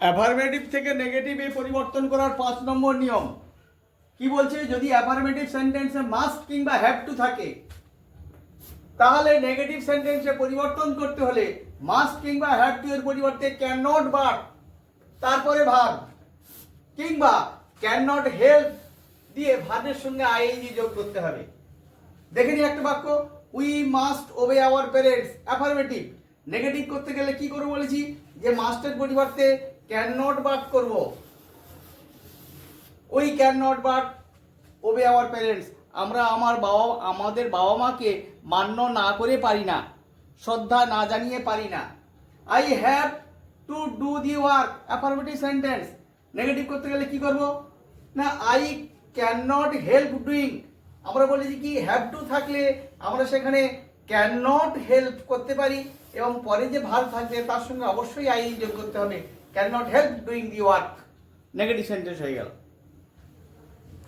Affirmative থেকে নেগেটিভে পরিবর্তন করার পাঁচ নম্বর নিয়ম। কি বলছে? যদি অ্যাফার্মেটিভ সেন্টেন্সে মাস্ট কিংবা হ্যাভ টু থাকে, তাহলে নেগেটিভ সেন্টেন্সে পরিবর্তন করতে হলে মাস্ট কিংবা হ্যাভ টু এর পরিবর্তে ক্যান নট বার তারপরে ভাগ কিংবা ক্যান নট হেল্প দিয়ে ভাগের সঙ্গে আইএনজি যোগ করতে হবে। দেখে নিই একটা বাক্য। We must obey our parents affirmative negative করতে গেলে কি করব বলেছি? যে মাস্টের পরিবর্তে ক্যান নট বাট করব। We can not but obey our parents আমরা আমার বাবা, আমাদের বাবা মাকে মান্য না করে পারি না, শ্রদ্ধা না জানিয়ে পারি না। I have to do the work affirmative sentence negative করতে গেলে কি করব? না I can not help doing আমরা বলেছি কি হ্যাভ টু থাকলে আমরা সেখানে ক্যান নট হেল্প করতে পারি এবং পরে যে ভার থাকবে তার সঙ্গে অবশ্যই আই যোগ করতে হবে। Can not help doing the work negative sentence হয়ে গেল।